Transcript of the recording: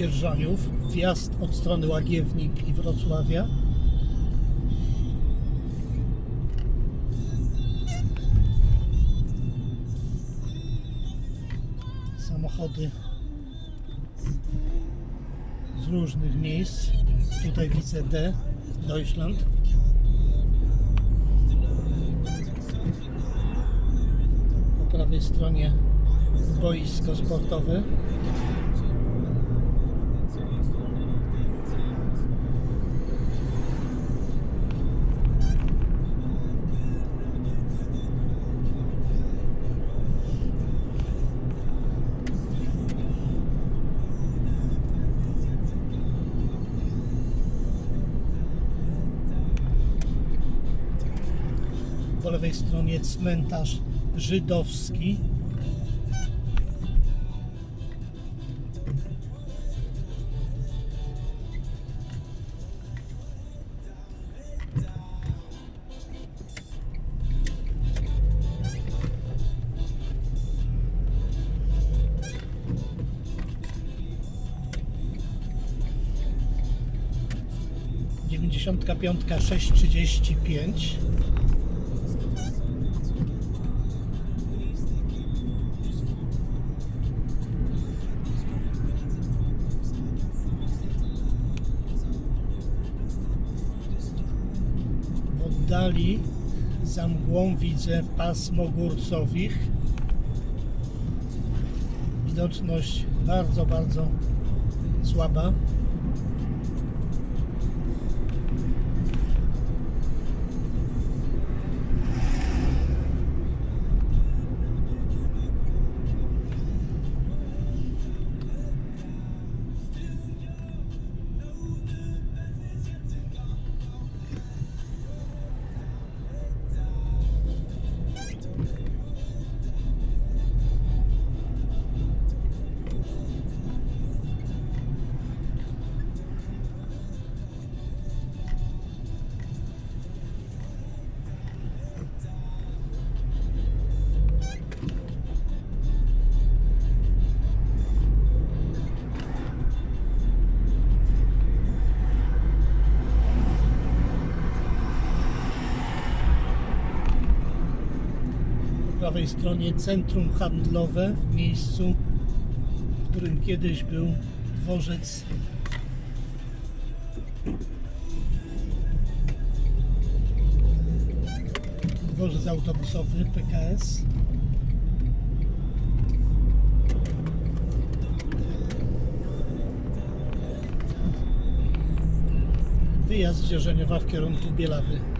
Dzierżoniów, wjazd od strony Łagiewnik i Wrocławia. Samochody z różnych miejsc. Tutaj widzę D, Deutschland. Po prawej stronie boisko sportowe. Po lewej stronie cmentarz żydowski. Dziewięćdziesiątka piątka sześć trzydzieści pięć. W oddali za mgłą widzę pasmo górcowich. Widoczność bardzo, bardzo słaba. Prawej stronie centrum handlowe w miejscu, w którym kiedyś był dworzec dworzec autobusowy PKS. Wyjazd z Dzierżoniowa w kierunku Bielawy.